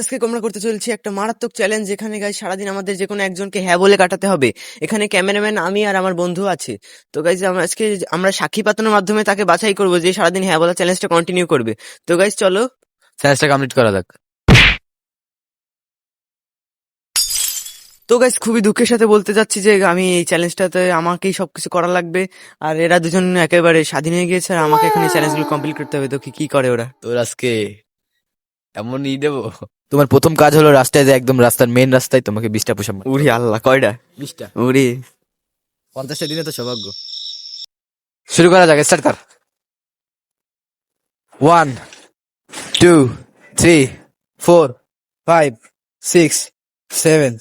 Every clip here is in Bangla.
আজকে আমরা করতে চলছি একটা মারাত্মক চ্যালেঞ্জ যেখানে গাইজ সারাদিন আমাদের যে কোনো একজনকে হ্যাঁ বলে কাটাতে হবে। এখানে ক্যামেরাম্যান আমি আর আমার বন্ধু আছে। তো গাইজ আমরা আজকে আমরা সাক্ষী পাতানোর মাধ্যমে তাকে বাছাই করব যে সারাদিন হ্যাঁ বলা চ্যালেঞ্জটা কন্টিনিউ করবে। তো গাইজ চলো। চ্যালেঞ্জটা কমপ্লিট করা যাক। তো গাইজ খুবই দুঃখের সাথে বলতে যাচ্ছি যে আমি এই চ্যালেঞ্জটাতে আমাকেই সবকিছু করা লাগবে। আর এরা দুজন একেবারে স্বাধীন হয়ে গিয়েছে আর আমাকে এখন এই চ্যালেঞ্জগুলো কমপ্লিট করতে হবে। তো কি কি করে ওরা? তোর আজকে এমন ই দেবো। তোমার প্রথম কাজ হলো রাস্তায় যে একদম রাস্তার মেন রাস্তায় তোমাকে বিশটা পোশাক উড়ি আল্লাহ কয়টা? বিশটা। উড়ি। পঞ্চাশটা দিনে তো সৌভাগ্য। শুরু করা যাক স্টার্ট কর। One two three four five six seven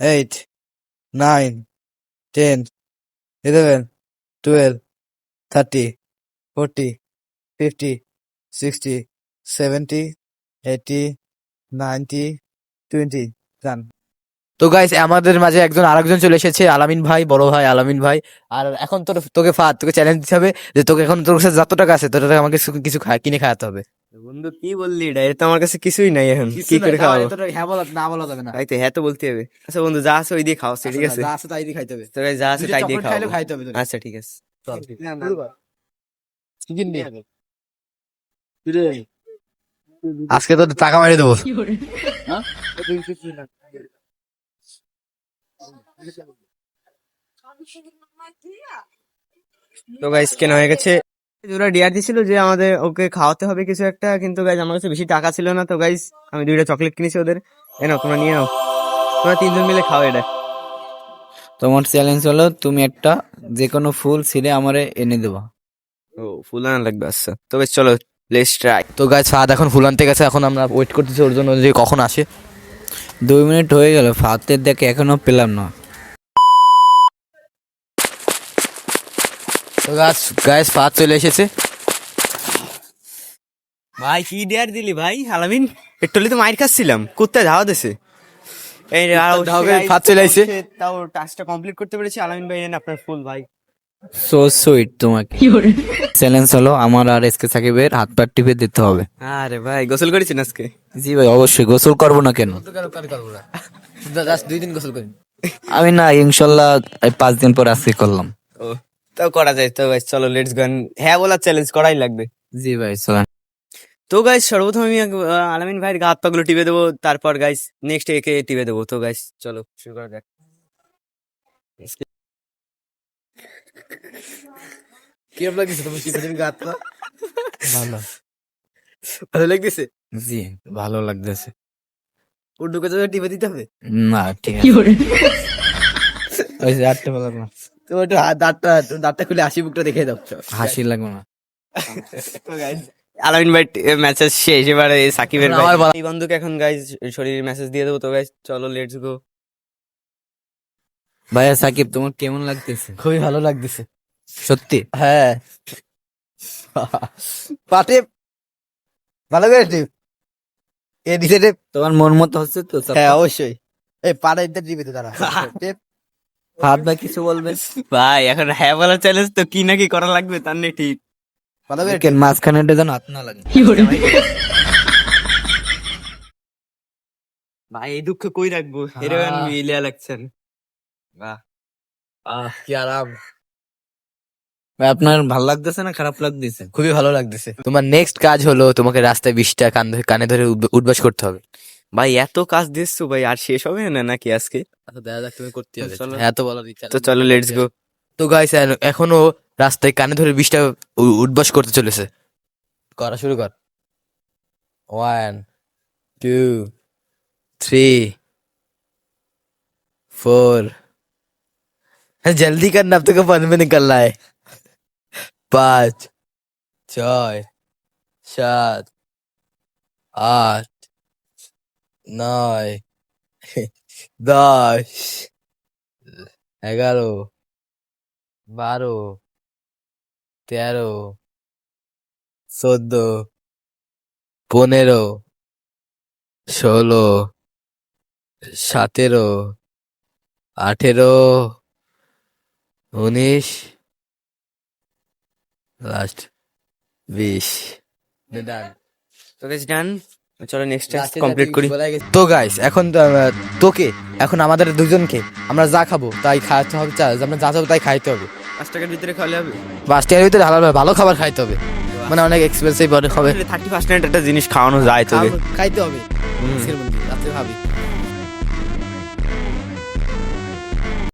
eight nine ten eleven twelve thirty forty fifty sixty seventy eighty ninety twenty তো গাইস আমাদের মাঝে একজন আরেকজন চলে এসেছে আলামিন ভাই বড় ভাই আলামিন ভাই। আর এখন তোর তোকে ফাত তোকে চ্যালেঞ্জ দিতে হবে যে তোকে এখন তোর কাছে যত টাকা আছে তোর কাছে আমাকে কিছু- কিছু খা- কিনে খাওয়াতে হবে। বন্ধু কি বললি এটা এটা তো আমার কাছে কিছুই নাই এখন। কি করে খাওয়াবো? হ্যাঁ বলা না বলা যাবে না। তাই তো হ্যাঁ তো বলতে হবে। আচ্ছা বন্ধু যা আছে ওই দিয়ে খাওয়া ঠিক আছে? আছে তাই দিয়ে খাইতে হবে। তো যা আছে তাই দিয়ে খাওয়া খাইতে হবে আচ্ছা ঠিক আছে। আজকে তো টাকা মারি দেবো। তো গাইস কেন হয়ে গেছে। ওরা ডিয়ার দিছিল যে আমাদের ওকে খাওয়াতে হবে কিছু একটা কিন্তু গাইজ আমার কাছে বেশি টাকা ছিল না তো গাইজ আমি দুইটা চকলেট কিনেছি ওদের। এ নাও তোমরা নিয়ে নাও। তোমরা তিনজন মিলে খাও এটা। তোমার চ্যালেঞ্জ হলো তুমি একটা যে কোনো ফুল ছিঁড়ে আমারে এনে দেবা। ও ফুল আনা লাগবে আচ্ছা। তো গাইজ চলো লেটস ট্রাই তো গাছ ফাদ এখন ফুল আনতে গেছে এখন আমরা ওয়েট করতেছি ওর জন্য যে কখন আসে। দুই মিনিট হয়ে গেল ফাতের দেখে এখনও পেলাম না। তো গাছ গাছ ফাদ চলে এসেছে। ভাই কি ডিয়ার দিলি ভাই? আলামিন পেট্রোলি তো মাইর খাচ্ছিলাম। কুত্তা ধাওয়া দেছে। এই আর ফাঁদ চলে আইছে। তাও টাস্কটা কমপ্লিট করতে পেরেছি। আলামিন ভাই আপনার ফুল ভাই। সো সুইট তোমাকে। চ্যালেঞ্জ হলো আমার আর এসকে সাকিবের হাত পা টিপে দিতে হবে। আরে ভাই গোসল করেছেন আজকে? জি ভাই অবশ্যই। গোসল করব না কেন? জাস্ট দুই দিন গোসল করি আমি না ইনশাল্লাহ পাঁচ দিন পর আজকে করলাম। ও তাও করা যায় তো গাইস চলো লেটস গান হ্যাঁ বলার চ্যালেঞ্জ করাই লাগবে। জি ভাই চলেন। তো গাইস সর্বপ্রথম আমি আলামিন ভাইয়ের হাত পাগুলো টিপে দেবো তারপর গাইস নেক্সট একে টিপে দেবো। তো গাইস চলো শুরু করা যাক। কিরম লাগতেছে তোমার চিকেনের গাত ভালো। ভালো লাগতেছে? জি ভালো লাগতেছে। ঢুকে যাবে টিপে দিতে হবে? না ঠিক আছে। ওই যে আটটা বেলা না। তোমার একটু হাত- দাঁতটা দাঁতটা খুলে হাসি মুখটা দেখে দাও। হাসি লাগবে না। আলামিন ভাই শেষ এবারে সাকিবের ভাই। এই বন্ধুকে এখন গাইস শরীরের মেসেজ দিয়ে দেবো তো গাইস চলো লেটস গো ভাইয়া সাকিব তোমার কেমন লাগতেছে? খুবই ভালো লাগতেছে। সত্যি? হ্যাঁ। পাটে ভালো করে টিপ এ দিছে টিপ তোমার মন মতো হচ্ছে তো হ্যাঁ অবশ্যই। এই পাটা ইন্টার টিপে তো তারা টিপ ফাহাদ ভাই কিছু বলবেন ভাই এখন হ্যাঁ বলার চ্যালেঞ্জ তো কি নাকি করা লাগবে তার নেই ঠিক। ভালো করে দেখেন মাঝখানে যেন হাত না লাগে। ভাই এই দুঃখ কই রাখব? এরকম। মিলিয়া লাগছেন। বাহ। আহ কি আরাম। আপনার ভালো লাগতেছে না খারাপ লাগতেছে খুবই ভালো লাগতেছে তোমার নেক্সট কাজ হলো তোমাকে রাস্তায় বিষটা কান ধরে কানে ধরে উঠব- উঠবাস করতে হবে ভাই এত কাজ দিচ্ছ ভাই আর শেষ হবে না নাকি আজকে আচ্ছা দেখা যাক তুমি করতে হবে। চলো। হ্যাঁ তো বলার ইচ্ছা তো চলো লেটস গো তো গাইস এখনো রাস্তায় কানে ধরে বিষটা উ- উঠবাস করতে চলেছে করা শুরু কর ওয়ান টু থ্রি फोर जल्दी करना अब तक अपन में निकलना है पाँच ছয়, সাত, আট, নয়, দশ, এগারো, বারো, তেরো, চোদ্দ, পনেরো, ষোলো, সতেরো, আঠেরো, উনিশ লাস্ট বিশ তো গাইস ডান চলো নেক্সট কমপ্লিট করি। তো গাইস এখন তোকে এখন আমাদের দুজনকে আমরা যা খাব তাই খাওয়াতে হবে আমরা যা চাবো তাই খাইতে হবে। পাঁচ টাকার ভিতরে খাওয়ালে হবে পাঁচ টাকার ভিতরে হালাল ভালো খাবার খাইতে হবে। মানে অনেক এক্সপেন্সিভ অনেক হবে। থার্টি পার্সেন্ট একটা জিনিস খাওয়ানো যায় তোকে খাইতে হবে। রাত্রে খাবি।